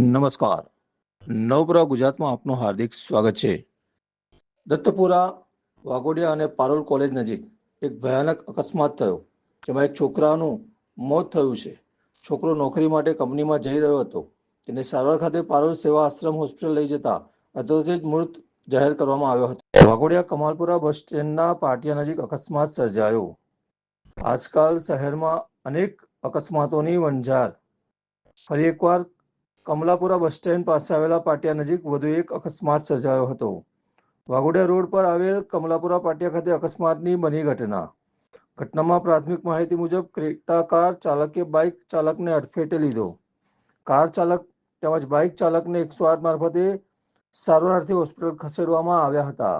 નમસ્કાર. નવપુરા ગુજરાતમાં આપનું હાર્દિક સ્વાગત છે. દત્તપુરા, વાઘોડિયા અને પારોલ કોલેજ નજીક એક ભયાનક અકસ્માત થયો, જેમાં એક છોકરાનું મોત થયું છે. છોકરો નોકરી માટે કંપનીમાં જઈ રહ્યો હતો. તેને સારવાર ખાતે પારોલ સેવા આશ્રમ હોસ્પિટલ લઈ જતા અધોથી જ મૃત જાહેર કરવામાં આવ્યો હતો. વાઘોડિયા કમાલપુરા બસ સ્ટેન્ડના પાટિયા નજીક અકસ્માત સર્જાયો. આજકાલ શહેરમાં અનેક અકસ્માતોની વંજાર. ફરી એકવાર કમલાપુરા બસ સ્ટેન્ડ પાસે આવેલા પાટિયા નજીક વધુ એક અકસ્માત સર્જાયો હતો. વાઘોડિયા રોડ પર આવેલ કમલાપુરા પાટિયા ખાતે અકસ્માતની બની ઘટના. ઘટનામાં પ્રાથમિક માહિતી મુજબ ક્રેટા કાર ચાલકે બાઇક ચાલકને અડફેટે લીધો. કાર ચાલક તેમજ બાઇક ચાલકને એકસો આઠ મારફતે સારવારથી હોસ્પિટલ ખસેડવામાં આવ્યા હતા.